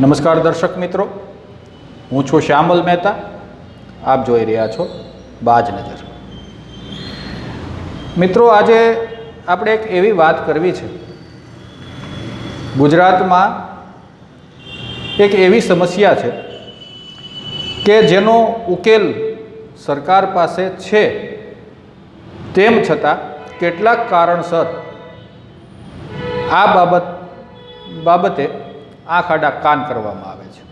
નમસ્કાર દર્શક મિત્રો. હું છું શ્યામલ મહેતા. આપ જોઈ રહ્યા છો બાજ નજર મિત્રો, આજે આપણે એક એવી વાત કરવી છે. ગુજરાતમાં એક એવી સમસ્યા છે કે જેનો ઉકેલ સરકાર પાસે છે. તેમ છતાં કેટલાક કારણસર આ બાબત, બાબતે આંખ આડા કાન કરવામાં આવે છે.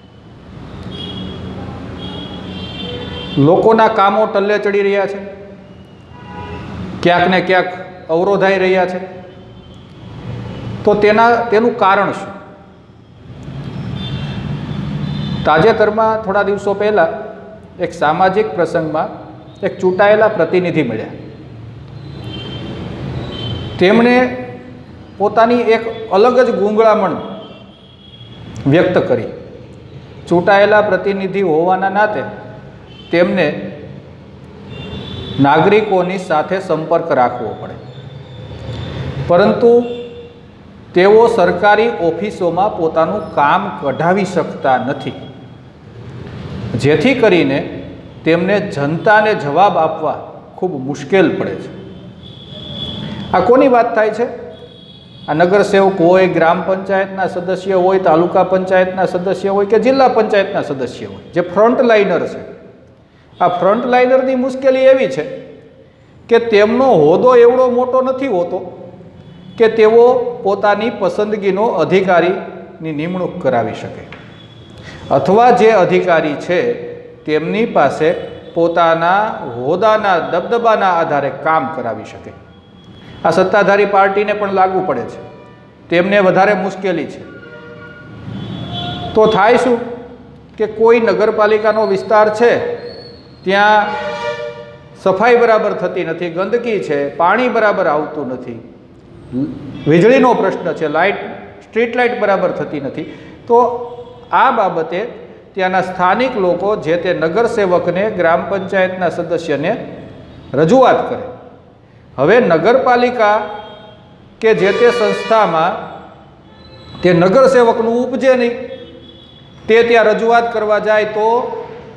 લોકોના કામો ટલ્લે ચડી રહ્યા છે. ક્યાંક ને ક્યાંક અવરોધાઈ રહ્યા છે. તો તેના, તેનું કારણ શું? તાજેતરમાં, થોડા દિવસો પહેલાં, એક સામાજિક પ્રસંગમાં, એક ચૂંટાયેલા પ્રતિનિધિ મળ્યા. તેમણે પોતાની એક અલગ જ ગૂંગળામણ વ્યક્ત કરી. ચૂંટાયેલા પ્રતિનિધિ હોવાના નાતે તેમને નાગરિકોની સાથે સંપર્ક રાખવો પડે. પરંતુ તેઓ સરકારી ઓફિસોમાં પોતાનું કામ કઢાવી શકતા નથી. જેથી કરીને તેમને જનતાને જવાબ આપવા ખૂબ મુશ્કેલ પડે છે. આ કોની વાત થાય છે? આ નગરસેવક હોય, ગ્રામ પંચાયતના સદસ્ય હોય, તાલુકા પંચાયતના સદસ્ય હોય કે જિલ્લા પંચાયતના સદસ્ય હોય, જે ફ્રન્ટ લાઇનર છે. આ ફ્રન્ટ લાઇનરની મુશ્કેલી એવી છે કે તેમનો હોદ્દો એવડો મોટો નથી હોતો કે તેઓ પોતાની પસંદગીનો અધિકારીની નિમણૂક કરાવી શકે. અથવા જે અધિકારી છે, તેમની પાસે પોતાના હોદાના દબદબાના આધારે કામ કરાવી શકે. આ સત્તાધારી પાર્ટીને પણ લાગુ પડે છે. તેમને વધારે મુશ્કેલી છે. તો થાય શું? કે કોઈ નગરપાલિકાનો વિસ્તાર છે, ત્યાં સફાઈ બરાબર થતી નથી, ગંદકી છે, પાણી બરાબર આવતું નથી. વીજળીનો પ્રશ્ન છે, લાઇટ, સ્ટ્રીટ લાઇટ બરાબર થતી નથી. તો આ બાબતે ત્યાંના સ્થાનિક લોકો જે તે નગરસેવકને, ગ્રામ પંચાયતના સદસ્યને રજૂઆત કરે. હવે નગરપાલિકા કે જે તે સંસ્થામાં તે નગરસેવકનું ઉપજે નહીં, તે ત્યાં રજૂઆત કરવા જાય તો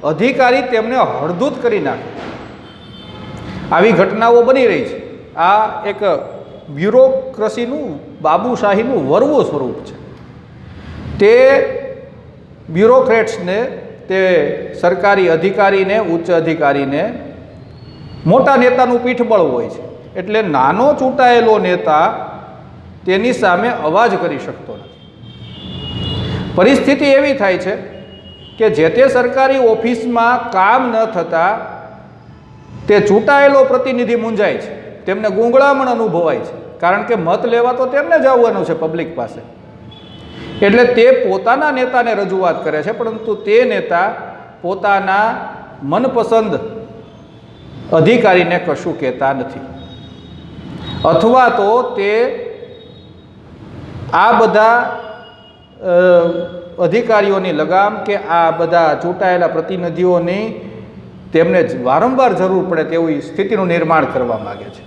અધિકારી તેમને હળદૂત કરી નાખે. આવી ઘટનાઓ બની રહી છે. આ એક બ્યુરોક્રસીનું, બાબુશાહીનું વરવું સ્વરૂપ છે. તે બ્યુરોક્રેટ્સને, તે સરકારી અધિકારીને, ઉચ્ચ અધિકારીને, મોટા નેતાનું પીઠબળ હોય છે. એટલે નાનો ચૂંટાયેલો નેતા તેની સામે અવાજ કરી શકતો નથી. પરિસ્થિતિ એવી થાય છે કે જે તે સરકારી ઓફિસમાં કામ ન થતાં તે ચૂંટાયેલો પ્રતિનિધિ મૂંઝાય છે. તેમને ગૂંગળામણ અનુભવાય છે. કારણ કે મત લેવા તો તેમને જ આવવાનું છે પબ્લિક પાસે. એટલે તે પોતાના નેતાને રજૂઆત કરે છે, પરંતુ તે નેતા પોતાના મનપસંદ અધિકારીને કશું કહેતા નથી. અથવા તો તે આ બધા અધિકારીઓની લગામ કે આ બધા ચૂંટાયેલા પ્રતિનિધિઓની તેમને વારંવાર જરૂર પડે તેવી સ્થિતિનું નિર્માણ કરવા માગે છે.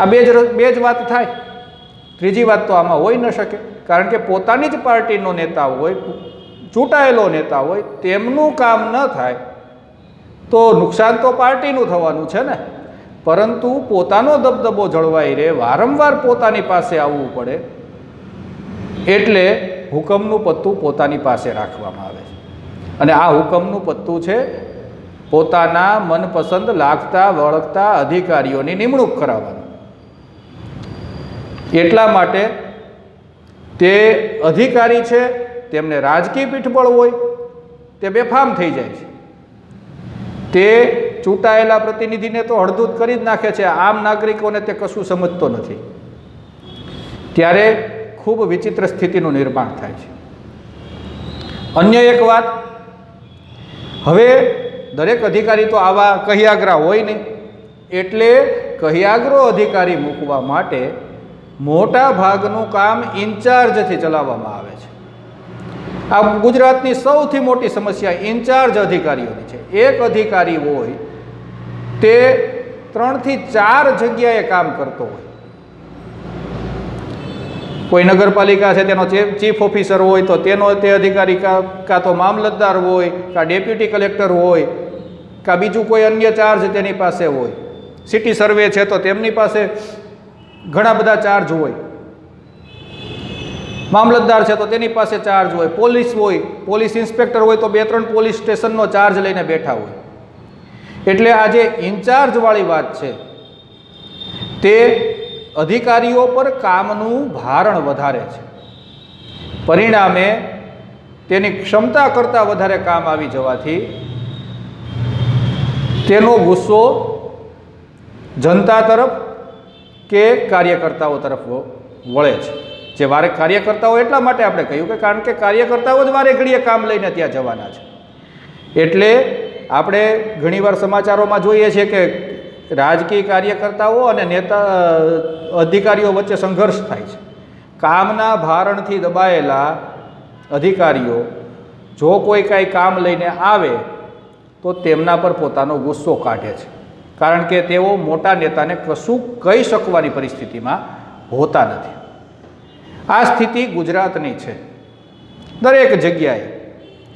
આ બે જ બે જ વાત થાય. ત્રીજી વાત તો આમાં હોઈ ન શકે, કારણ કે પોતાની જ પાર્ટીનો નેતા હોય, ચૂંટાયેલો નેતા હોય, તેમનું કામ ન થાય, તો નુકસાન તો પાર્ટીનું થવાનું છે ને. પરંતુ પોતાનો દબદબો જળવાઈ રહે, વારંવાર પોતાની પાસે આવવું પડે, એટલે હુકમનું પત્તું પોતાની પાસે રાખવામાં આવે છે. અને આ હુકમનું પત્તું છે, પોતાના મનપસંદ લાગતા, વળગતા અધિકારીઓની નિમણૂક કરાવવાનું. એટલા માટે તે અધિકારી છે, તેમને રાજકીય પીઠબળ હોય, તે બેફામ થઈ જાય છે. તે ચૂંટાયેલા પ્રતિનિધિને તો હળદૂત કરી જ નાખે છે. આમ નાગરિકોને તે કશું સમજતો નથી. ત્યારે ખૂબ વિચિત્ર સ્થિતિનું નિર્માણ થાય છે. અન્ય એક વાત, હવે દરેક અધિકારી તો આવા કહ્યાગ્રા હોય નહીં એટલે કહ્યાગ્રો અધિકારી મૂકવા માટે મોટા ભાગનું કામ ઇન્ચાર્જથી ચલાવવામાં આવે છે. આ ગુજરાતની સૌથી મોટી સમસ્યા ઇન્ચાર્જ અધિકારીઓની છે. એક અધિકારી હોય તે ત્રણથી ચાર જગ્યાએ કામ કરતો હોય. કોઈ નગરપાલિકા છે, તેનો ચીફ ઓફિસર હોય, તો તેનો તે અધિકારી કાં તો મામલતદાર હોય, કાં ડેપ્યુટી કલેક્ટર હોય, કાં બીજું કોઈ અન્ય ચાર્જ તેની પાસે હોય. સિટી સર્વે છે, તો તેમની પાસે ઘણા બધા ચાર્જ હોય. મામલતદાર છે, તો તેની પાસે ચાર્જ હોય. પોલીસ હોય, પોલીસ ઇન્સ્પેક્ટર હોય, તો બે ત્રણ પોલીસ સ્ટેશનનો ચાર્જ લઈને બેઠા હોય. એટલે આ જે ઇન્ચાર્જવાળી વાત છે, તે અધિકારીઓ પર કામનું ભારણ વધારે છે. પરિણામે તેની ક્ષમતા કરતાં વધારે કામ આવી જવાથી તેનો ગુસ્સો જનતા તરફ કે કાર્યકર્તાઓ તરફ વળે છે. જે વારે કાર્યકર્તાઓ એટલા માટે આપણે કહ્યું કે કારણ કે કાર્યકર્તાઓ જ વારે ઘડીએ કામ લઈને ત્યાં જવાના છે. એટલે આપણે ઘણીવાર સમાચારોમાં જોઈએ છીએ કે રાજકીય કાર્યકર્તાઓ અને નેતા અધિકારીઓ વચ્ચે સંઘર્ષ થાય છે. કામના ભારણથી દબાયેલા અધિકારીઓ જો કોઈ કાંઈ કામ લઈને આવે, તો તેમના પર પોતાનો ગુસ્સો કાઢે છે. કારણ કે તેઓ મોટા નેતાને કશું કહી શકવાની પરિસ્થિતિમાં હોતા નથી. આ સ્થિતિ ગુજરાતની છે. દરેક જગ્યાએ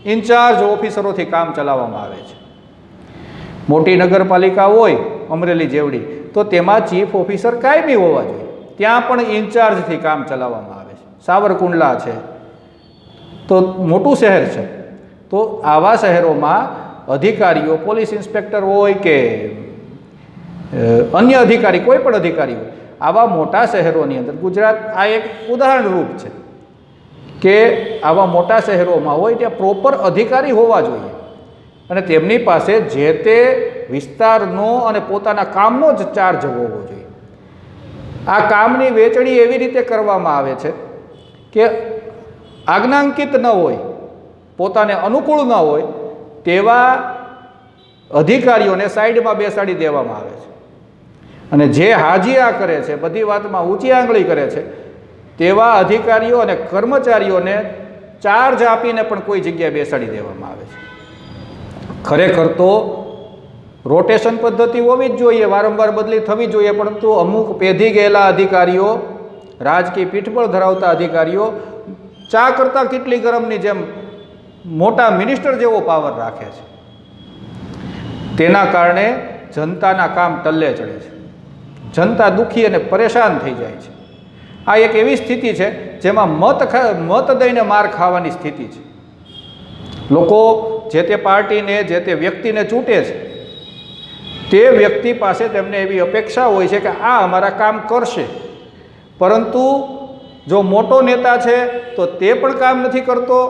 ઇન્ચાર્જ ઓફિસરોથી કામ ચલાવવામાં આવે છે. મોટી નગરપાલિકા હોય, અમરેલી જેવડી, તો તેમાં ચીફ ઓફિસર કાયમી હોવા જોઈએ. ત્યાં પણ ઇન્ચાર્જથી કામ ચલાવવામાં આવે છે. સાવરકુંડલા છે. તો મોટું શહેર છે. તો આવા શહેરોમાં અધિકારીઓ, પોલીસ ઇન્સ્પેક્ટર હોય કે અન્ય અધિકારી, કોઈ પણ અધિકારી હોય, આવા મોટા શહેરોની અંદર, ગુજરાત આ એક ઉદાહરણરૂપ છે કે આવા મોટા શહેરોમાં હોય, ત્યાં પ્રોપર અધિકારી હોવા જોઈએ. અને તેમની પાસે જે તે વિસ્તારનો અને પોતાના કામનો જ ચાર્જ હોવો જોઈએ. આ કામની વેચણી એવી રીતે કરવામાં આવે છે કે આજ્ઞાંકિત ન હોય, પોતાને અનુકૂળ ન હોય, તેવા અધિકારીઓને સાઈડમાં બેસાડી દેવામાં આવે છે. અને જે હાજીયા કરે છે, બધી વાતમાં ઊંચી આંગળી કરે છે, તેવા અધિકારીઓ અને કર્મચારીઓને ચાર્જ આપીને પણ કોઈ જગ્યાએ બેસાડી દેવામાં આવે છે. ખરેખર તો રોટેશન પદ્ધતિ હોવી જ જોઈએ, વારંવાર બદલી થવી જોઈએ, પરંતુ અમુક પેઢી ગયેલા અધિકારીઓ, રાજકીય પીઠબળ ધરાવતા અધિકારીઓ ચા કરતાં કેટલી ગરમની જેમ મોટા મિનિસ્ટર જેવો પાવર રાખે છે. તેના કારણે જનતાના કામ ટલ્લે ચડે છે. જનતા દુઃખી અને પરેશાન થઈ જાય છે. આ એક એવી સ્થિતિ છે જેમાં મત મત દઈને માર ખાવાની સ્થિતિ છે. લોકો જે તે પાર્ટીને, જે તે વ્યક્તિને ચૂંટે છે, તે વ્યક્તિ પાસે તેમને એવી અપેક્ષા હોય છે કે આ અમારા કામ કરશે. પરંતુ જો મોટો નેતા છે, તો તે પણ કામ નથી કરતો.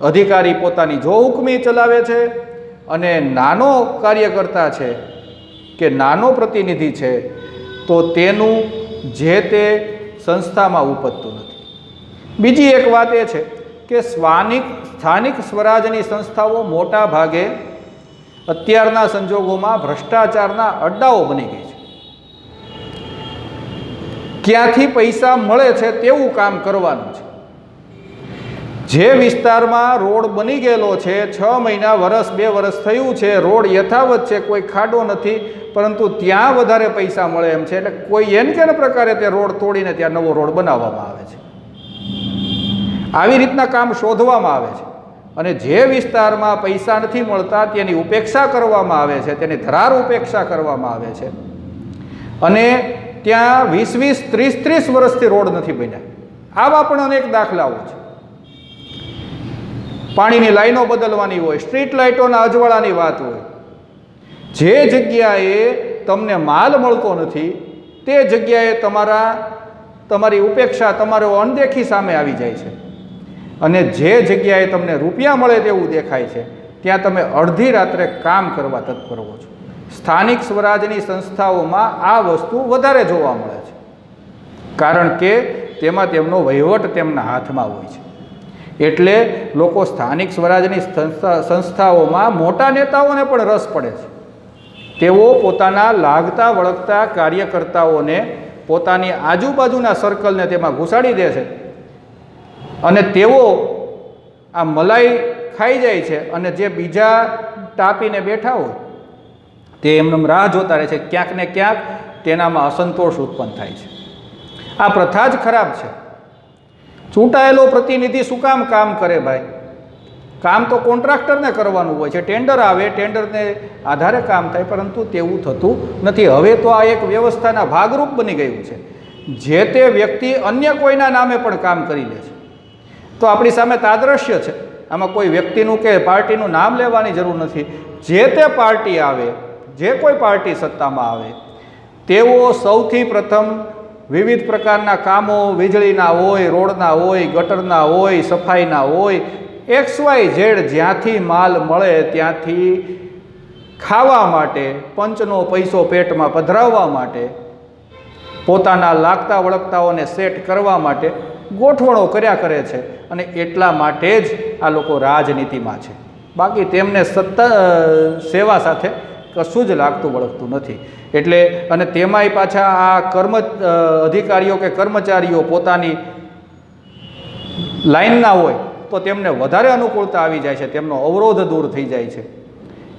અધિકારી પોતાની જો હુકમી ચલાવે છે અને નાનો કાર્યકર્તા છે કે નાનો પ્રતિનિધિ છે, તો તેનું જે તે સંસ્થામાં ઉપજતું નથી. બીજી એક વાત એ છે કે સ્વાનિક, સ્થાનિક સ્વરાજની સંસ્થાઓ મોટા ભાગે અત્યારના સંજોગોમાં ભ્રષ્ટાચારના અડ્ડાઓ બની ગઈ છે. ક્યાંથી પૈસા મળે છે તેવું કામ કરવાનું છે. જે વિસ્તારમાં રોડ બની ગયેલો છે, છ મહિના વરસ, બે વરસ થયું છે, રોડ યથાવત છે, કોઈ ખાડો નથી, પરંતુ ત્યાં વધારે પૈસા મળે એમ છે. એટલે કોઈ એન કે પ્રકારે તે રોડ તોડીને ત્યાં નવો રોડ બનાવવામાં આવે છે. આવી રીતના કામ શોધવામાં આવે છે. અને જે વિસ્તારમાં પૈસા નથી મળતા તેની ઉપેક્ષા કરવામાં આવે છે, તેની ધરાર ઉપેક્ષા કરવામાં આવે છે. અને ત્યાં વીસ વીસ ત્રીસ ત્રીસ વર્ષથી રોડ નથી બન્યા. આવા પણ અનેક દાખલાઓ છે. પાણીની લાઈનો બદલવાની હોય, સ્ટ્રીટ લાઇટોના અજવાળાની વાત હોય, જે જગ્યાએ તમને માલ મળતો નથી, તે જગ્યાએ તમારા, તમારી ઉપેક્ષા તમારો અણદેખી સામે આવી જાય છે. અને જે જગ્યાએ તમને રૂપિયા મળે તેવું દેખાય છે, ત્યાં તમે અડધી રાત્રે કામ કરવા તત્પર હો છો. સ્થાનિક સ્વરાજની સંસ્થાઓમાં આ વસ્તુ વધારે જોવા મળે છે. કારણ કે તેમાં તેમનો વહીવટ તેમના હાથમાં હોય છે. એટલે લોકો સ્થાનિક સ્વરાજની સંસ્થા, સંસ્થાઓમાં મોટા નેતાઓને પણ રસ પડે છે. તેઓ પોતાના લાગતા, વળગતા કાર્યકર્તાઓને પોતાની આજુબાજુના સર્કલને તેમાં ઘુસાડી દે છે. અને તેઓ આ મલાઈ ખાઈ જાય છે અને જે બીજા તાપીને બેઠા હોય, તે એમને રાહ જોતા રહે છે. ક્યાંક ને ક્યાંક તેનામાં અસંતોષ ઉત્પન્ન થાય છે. આ પ્રથા જ ખરાબ છે. ચૂંટાયેલો પ્રતિનિધિ શું કામ કામ કરે ભાઈ? કામ તો કોન્ટ્રાક્ટરને કરવાનું હોય છે. ટેન્ડર આવે, ટેન્ડરને આધારે કામ થાય, પરંતુ તેવું થતું નથી. હવે તો આ એક વ્યવસ્થાના ભાગરૂપ બની ગયું છે. જે તે વ્યક્તિ અન્ય કોઈના નામે પણ કામ કરી લે છે. તો આપણી સામે તાદ્રશ્ય છે. આમાં કોઈ વ્યક્તિનું કે પાર્ટીનું નામ લેવાની જરૂર નથી. જે તે પાર્ટી આવે, જે કોઈ પાર્ટી સત્તામાં આવે, તેઓ સૌથી પ્રથમ વિવિધ પ્રકારના કામો વીજળીના હોય, રોડના હોય, ગટરના હોય, સફાઈના હોય, એક્સ વાય ઝેડ જ્યાંથી માલ મળે ત્યાંથી ખાવા માટે, પંચનો પૈસો પેટમાં પધરાવવા માટે, પોતાના લાગતા વળગતાઓને સેટ કરવા માટે ગોઠવણો કર્યા કરે છે અને એટલા માટે જ આ લોકો રાજનીતિમાં છે. બાકી તેમને સત્તા સેવા સાથે કશું જ લાગતું વળગતું નથી. એટલે અને તેમાંય પાછા આ કર્મ અધિકારીઓ કે કર્મચારીઓ પોતાની લાઈનના હોય તો તેમને વધારે અનુકૂળતા આવી જાય છે. તેમનો અવરોધ દૂર થઈ જાય છે.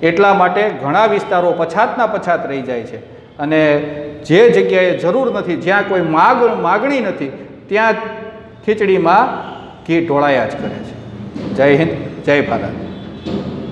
એટલા માટે ઘણા વિસ્તારો પછાતના પછાત રહી જાય છે. અને જે જગ્યાએ જરૂર નથી, જ્યાં કોઈ માગ, માગણી નથી, ત્યાં ખીચડીમાં ઘી ઢોળાયા જ કરે છે. જય હિન્દ જય ભારત.